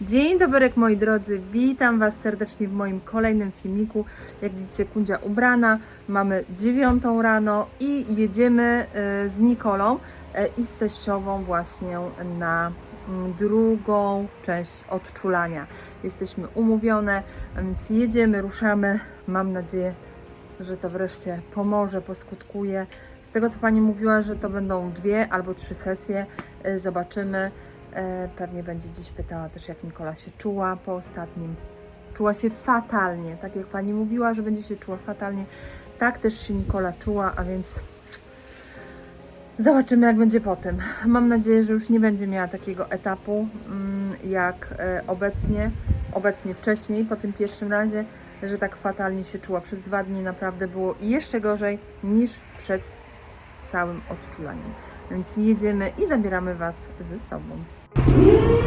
Dzień dobry moi drodzy, witam Was serdecznie w moim kolejnym filmiku. Jak widzicie Kundzia ubrana, mamy dziewiątą rano i jedziemy e, z Nikolą e, i z teściową właśnie na mm, drugą część odczulania. Jesteśmy umówione, więc jedziemy, ruszamy. Mam nadzieję, że to wreszcie pomoże, poskutkuje. Z tego co Pani mówiła, że to będą dwie albo trzy sesje, e, zobaczymy. E, Pewnie będzie dziś pytała też, jak Nikola się czuła po ostatnim. Czuła się fatalnie, tak jak Pani mówiła, że będzie się czuła fatalnie. Tak też się Nikola czuła, a więc zobaczymy, jak będzie po tym. Mam nadzieję, że już nie będzie miała takiego etapu mm, jak e, obecnie, obecnie wcześniej, po tym pierwszym razie, że tak fatalnie się czuła. Przez dwa dni naprawdę było jeszcze gorzej niż przed całym odczulaniem. Więc jedziemy i zabieramy Was ze sobą. Mm-hmm.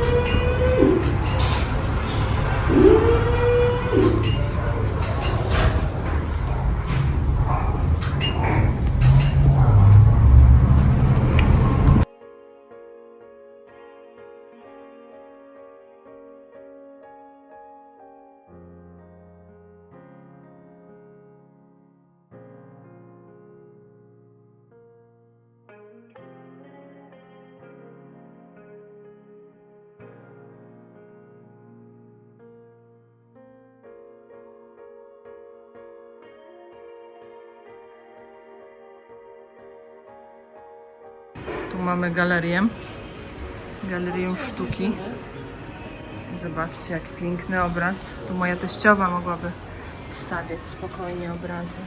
Tu mamy galerię. Galerię sztuki. Zobaczcie, jak piękny obraz. Tu moja teściowa mogłaby wstawiać spokojnie obrazy.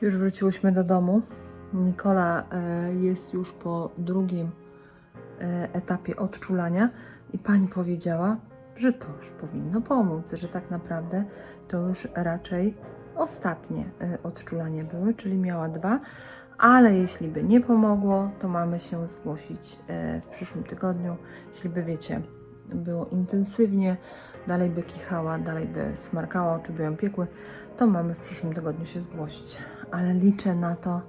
Już wróciłyśmy do domu. Nikola e, jest już po drugim e, etapie odczulania i pani powiedziała, że to już powinno pomóc, że tak naprawdę to już raczej ostatnie e, odczulanie były, czyli miała dwa, ale jeśli by nie pomogło, to mamy się zgłosić e, w przyszłym tygodniu. Jeśli by wiecie, było intensywnie, dalej by kichała, dalej by smarkała, oczy by ją piekły, to mamy w przyszłym tygodniu się zgłosić. Ale liczę na to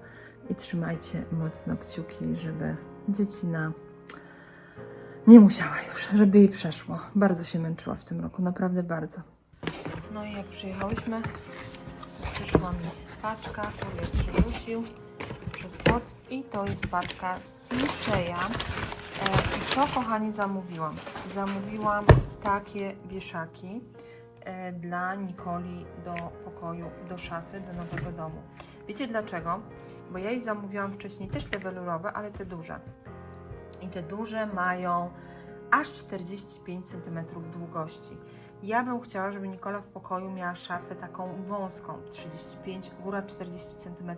i trzymajcie mocno kciuki, żeby dziecina nie musiała już, żeby jej przeszło. Bardzo się męczyła w tym roku, naprawdę bardzo. No i jak przyjechałyśmy, przyszła mi paczka, kurier przywrócił przez płot i to jest paczka z Sinseya. E, I co kochani zamówiłam? Zamówiłam takie wieszaki e, dla Nikoli do pokoju, do szafy, do nowego domu. Wiecie dlaczego? Bo ja jej zamówiłam wcześniej też te welurowe, ale te duże. I te duże mają aż 45 cm długości. Ja bym chciała, żeby Nikola w pokoju miała szafę taką wąską, 35, góra 40 cm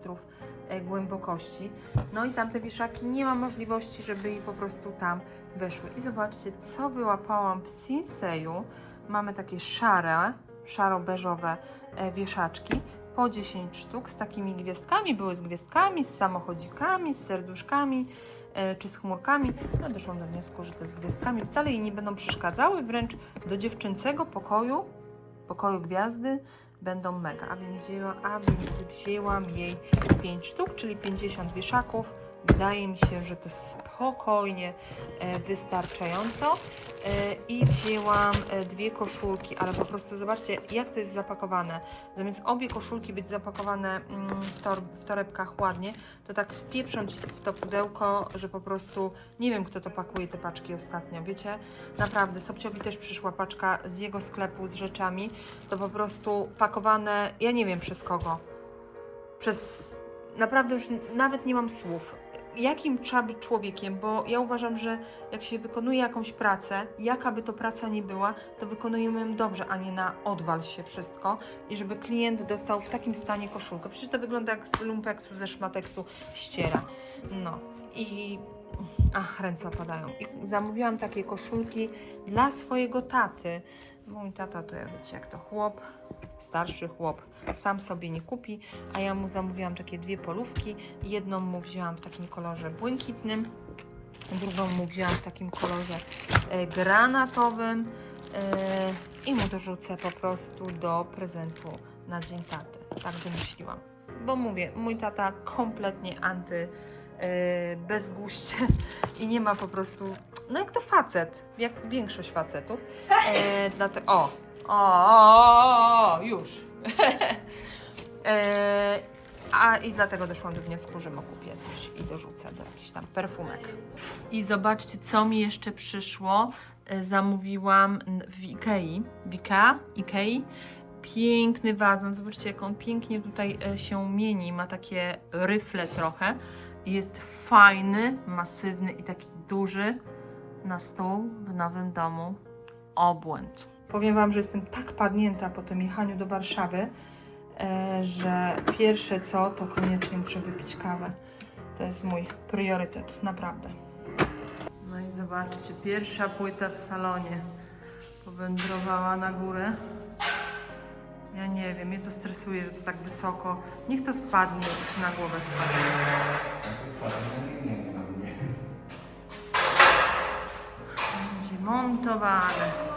e, głębokości. No i tamte wieszaki nie ma możliwości, żeby jej po prostu tam weszły. I zobaczcie, co wyłapałam w Sinseju. Mamy takie szare, szaro-beżowe e, wieszaczki po 10 sztuk z takimi gwiazdkami. Były z gwiazdkami, z samochodzikami, z serduszkami czy z chmurkami. No doszłam do wniosku, że te z gwiazdkami wcale jej nie będą przeszkadzały, wręcz do dziewczęcego pokoju, pokoju gwiazdy będą mega. A więc, wzięła, a więc wzięłam jej 5 sztuk, czyli 50 wieszaków. Wydaje mi się, że to spokojnie e, wystarczająco. E, I wzięłam e, dwie koszulki, ale po prostu zobaczcie, jak to jest zapakowane. Zamiast obie koszulki być zapakowane mm, w, tor w torebkach ładnie, to tak wpieprząć w to pudełko, że po prostu nie wiem, kto to pakuje te paczki ostatnio, wiecie? Naprawdę, Sobciowi też przyszła paczka z jego sklepu z rzeczami. To po prostu pakowane, ja nie wiem przez kogo. Przez naprawdę już nawet nie mam słów. Jakim trzeba być człowiekiem, bo ja uważam, że jak się wykonuje jakąś pracę, jaka by to praca nie była, to wykonujemy ją dobrze, a nie na odwal się wszystko i żeby klient dostał w takim stanie koszulkę. Przecież to wygląda jak z lumpeksu, ze szmateksu ściera. No i ach, ręce opadają. I zamówiłam takie koszulki dla swojego taty. Mój tata to ja wiecie jak to chłop, starszy chłop, sam sobie nie kupi, a ja mu zamówiłam takie dwie polówki. Jedną mu wzięłam w takim kolorze błękitnym, drugą mu wzięłam w takim kolorze e, granatowym e, i mu dorzucę po prostu do prezentu na dzień taty. Tak wymyśliłam. Bo mówię, mój tata kompletnie anty yy, bezguście i nie ma po prostu, no jak to facet, jak większość facetów. E, dlatego, o, o, już. e, a i dlatego doszłam do wniosku, że kupię coś i dorzucę do jakichś tam perfumek. I zobaczcie, co mi jeszcze przyszło. E, Zamówiłam w Ikei, w Ikea, Ikei, piękny wazon. Zobaczcie, jak on pięknie tutaj e, się mieni. Ma takie ryfle trochę. Jest fajny, masywny i taki duży na stół w nowym domu. Obłęd. Powiem Wam, że jestem tak padnięta po tym jechaniu do Warszawy, e, że pierwsze co, to koniecznie muszę wypić kawę. To jest mój priorytet, naprawdę. No i zobaczcie, pierwsza płyta w salonie powędrowała na górę. Ja nie wiem, mnie to stresuje, że to tak wysoko. Niech to spadnie, czy na głowę spadnie. Będzie montowane.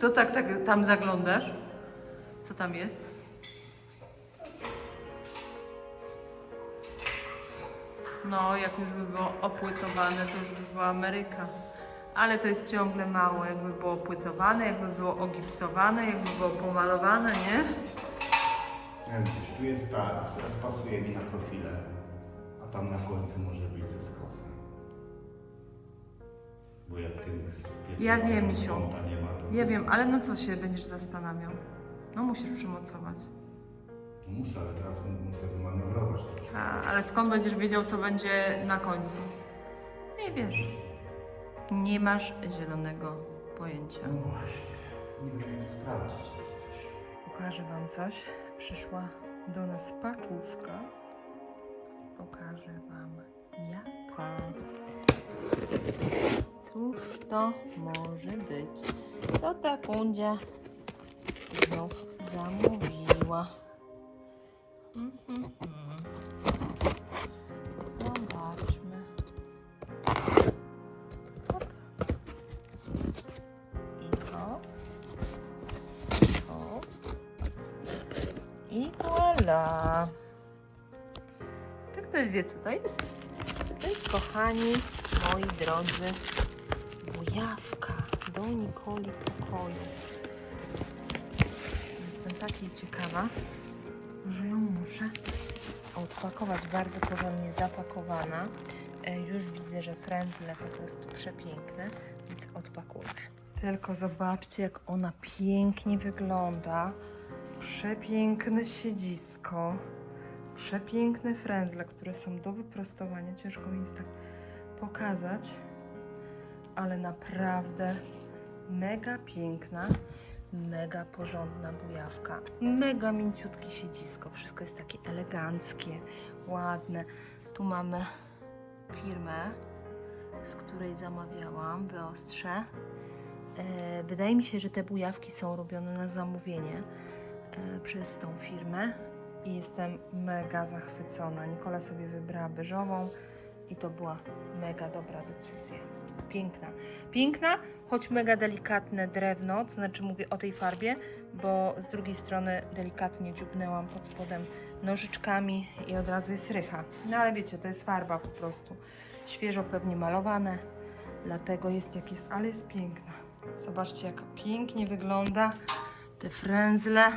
Co tak, tak tam zaglądasz? Co tam jest? No, jak już by było opłytowane, to już by była Ameryka. Ale to jest ciągle mało, jakby było płytowane, jakby było ogipsowane, jakby było pomalowane, nie? Nie wiem, gdzieś tu jest tak, teraz pasuje mi na profile, a tam na końcu może być ze skosem. Bo jak tym z Ja wiem, Misiu. kąta nie ma, to... Ja wiem, ale no co się będziesz zastanawiał? No musisz przymocować. Muszę, ale teraz muszę wymanewrować troszkę. A, ale skąd będziesz wiedział, co będzie na końcu? Nie wiesz. Nie masz zielonego pojęcia. No właśnie, nie wiem jak to sprawdzić takie coś. Pokażę Wam coś. Przyszła do nas paczuszka. Pokażę Wam jaka. Cóż to może być? Co ta kundzia znów zamówiła? Mhm. Zobaczmy. Hop. I to. To. I voilà. Tak ktoś wie, co to jest? To jest, kochani, moi drodzy, bujawka do Nikoli pokoju. Jestem takiej ciekawa, że ją muszę odpakować bardzo porządnie zapakowana. E, Już widzę, że frędzle po prostu przepiękne, więc odpakujmy. Tylko zobaczcie, jak ona pięknie wygląda. Przepiękne siedzisko. Przepiękne frędzle, które są do wyprostowania. Ciężko mi jest tak pokazać, ale naprawdę mega piękna, mega porządna bujawka. Mega mięciutkie siedzisko. Wszystko jest takie eleganckie, ładne. Tu mamy firmę, z której zamawiałam, wyostrze. E, Wydaje mi się, że te bujawki są robione na zamówienie e, przez tą firmę i jestem mega zachwycona. Nikola sobie wybrała beżową i to była mega dobra decyzja. Piękna. Piękna, choć mega delikatne drewno, to znaczy mówię o tej farbie, bo z drugiej strony delikatnie dziubnęłam pod spodem nożyczkami i od razu jest rycha. No ale wiecie, to jest farba po prostu. Świeżo pewnie malowane, dlatego jest jak jest, ale jest piękna. Zobaczcie, jak pięknie wygląda te frędzle.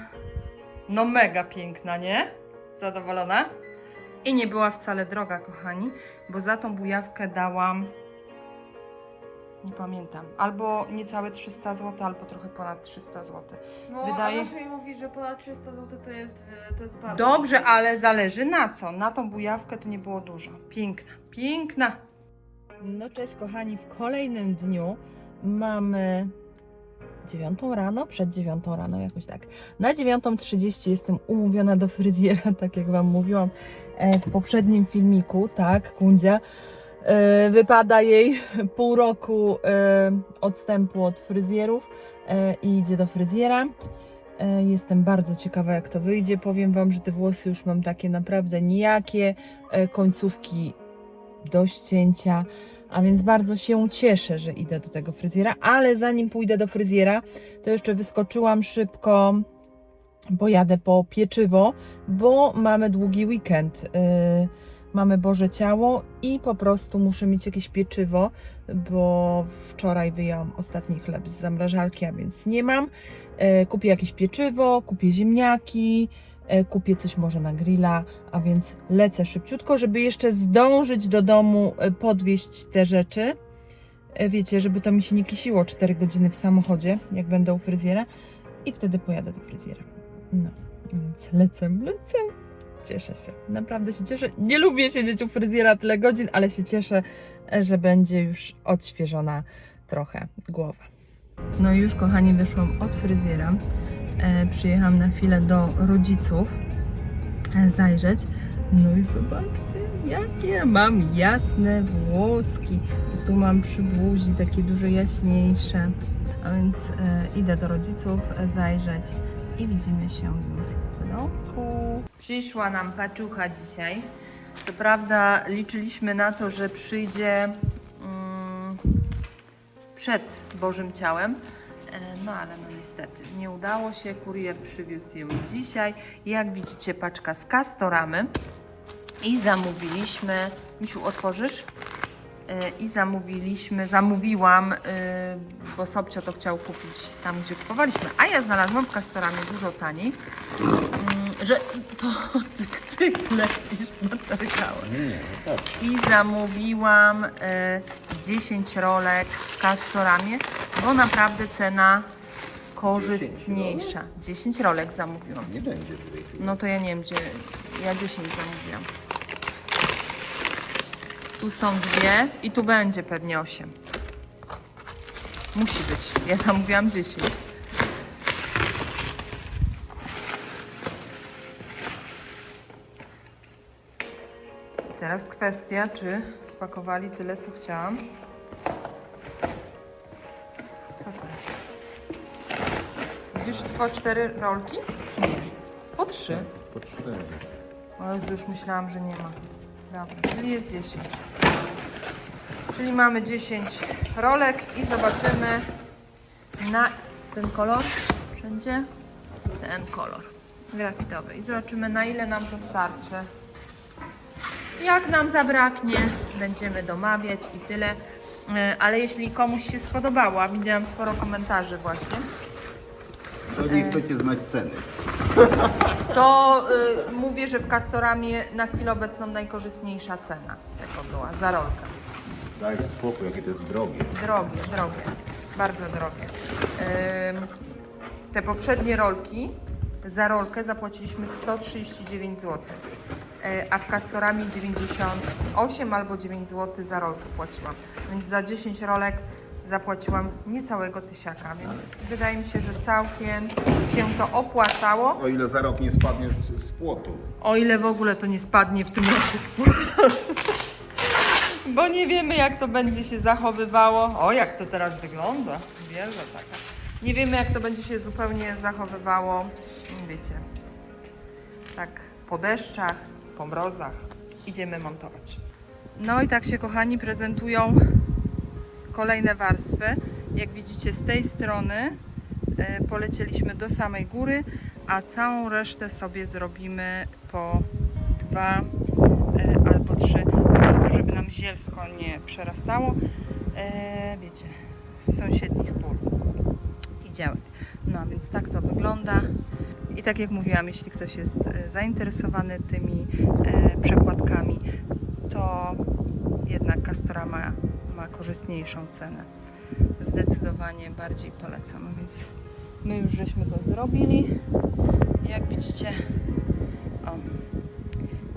No mega piękna, nie? Zadowolona? I nie była wcale droga, kochani, bo za tą bujawkę dałam nie pamiętam, albo niecałe 300 zł, albo trochę ponad 300 zł. No, Wydaje- a zawsze mi mówi, że ponad 300 zł to jest, e, to jest bardzo. Dobrze, ale zależy na co. Na tą bujawkę to nie było dużo. Piękna, piękna. No cześć kochani, w kolejnym dniu mamy dziewiątą rano, przed dziewiątą rano jakoś tak. Na 9.30 jestem umówiona do fryzjera, tak jak Wam mówiłam e, w poprzednim filmiku, tak, Kundzia. E, Wypada jej pół roku e, odstępu od fryzjerów i idzie do fryzjera. Jestem bardzo ciekawa, jak to wyjdzie. Powiem Wam, że te włosy już mam takie naprawdę nijakie, końcówki do ścięcia, a więc bardzo się cieszę, że idę do tego fryzjera. Ale zanim pójdę do fryzjera, to jeszcze wyskoczyłam szybko, bo jadę po pieczywo, bo mamy długi weekend. E, Mamy Boże Ciało i po prostu muszę mieć jakieś pieczywo, bo wczoraj wyjęłam ostatni chleb z zamrażalki, a więc nie mam. E, kupię jakieś pieczywo, kupię ziemniaki, kupię coś może na grilla, a więc lecę szybciutko, żeby jeszcze zdążyć do domu e, podwieźć te rzeczy. E, Wiecie, żeby to mi się nie kisiło 4 godziny w samochodzie, jak będę u fryzjera i wtedy pojadę do fryzjera. No, więc lecę, lecę. Cieszę się, naprawdę się cieszę. Nie lubię siedzieć u fryzjera tyle godzin, ale się cieszę, e, że będzie już odświeżona trochę głowa. No i już kochani, wyszłam od fryzjera. E, przyjechałam na chwilę do rodziców e, zajrzeć. No i zobaczcie, jakie mam jasne włoski. I tu mam przy buzi takie dużo jaśniejsze. A więc e, idę do rodziców e, zajrzeć i widzimy się już w bloku. Przyszła nam paczucha dzisiaj. Co prawda liczyliśmy na to, że przyjdzie mm, przed Bożym Ciałem, no ale no niestety nie udało się. Kurier przywiózł ją dzisiaj. Jak widzicie paczka z kastoramy i zamówiliśmy. Misiu, otworzysz? E, I zamówiliśmy, zamówiłam, e, bo Sobcio to chciał kupić tam, gdzie kupowaliśmy, a ja znalazłam w Kastoramie dużo taniej, Mm, że to lecisz materiałem. Nie, no tak. I zamówiłam e, 10 rolek w Castoramie, bo naprawdę cena korzystniejsza. 10 rolek zamówiłam. Nie będzie tutaj. No to ja nie wiem, gdzie. Ja 10 zamówiłam. Tu są dwie i tu będzie pewnie 8. Musi być. Ja zamówiłam 10. Teraz kwestia, czy spakowali tyle, co chciałam. Co to jest? Widzisz tylko cztery rolki? Po trzy. Po cztery. O Jezu, już myślałam, że nie ma. Dobra, czyli jest 10. Czyli mamy 10 rolek i zobaczymy na ten kolor wszędzie. Ten kolor grafitowy. I zobaczymy na ile nam to starczy. Jak nam zabraknie, będziemy domawiać i tyle. E, Ale jeśli komuś się spodobało, a widziałam sporo komentarzy właśnie, To nie chcecie znać ceny. to y, mówię, że w Castoramie na chwilę obecną najkorzystniejsza cena tego była za rolkę. Daj spokój, jakie to jest drogie. Drogie, drogie, bardzo drogie. Te poprzednie rolki, za rolkę zapłaciliśmy 139 zł, a w Castoramie 98 albo 9 zł za rolkę płaciłam. Więc za 10 rolek zapłaciłam niecałego tysiaka, więc wydaje mi się, że całkiem się to opłacało. O ile za rok nie spadnie z, z płotu. O ile w ogóle to nie spadnie w tym roku z płotu. Bo nie wiemy, jak to będzie się zachowywało. O, jak to teraz wygląda. Wieża taka. Nie wiemy, jak to będzie się zupełnie zachowywało, wiecie, tak po deszczach, po mrozach. Idziemy montować. No i tak się, kochani, prezentują kolejne warstwy. Jak widzicie, z tej strony e, polecieliśmy do samej góry, a całą resztę sobie zrobimy po dwa e, albo trzy, po prostu żeby nam zielsko nie przerastało. E, wiecie, z sąsiednich pól i działek. No a więc tak to wygląda. I tak jak mówiłam, jeśli ktoś jest e, zainteresowany tymi e, przekładkami, to jednak Castora ma, ma korzystniejszą cenę. Zdecydowanie bardziej polecam. Więc my już żeśmy to zrobili. Jak widzicie, o,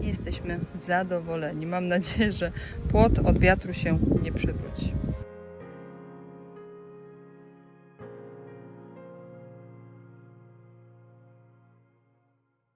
jesteśmy zadowoleni. Mam nadzieję, że płot od wiatru się nie przewróci.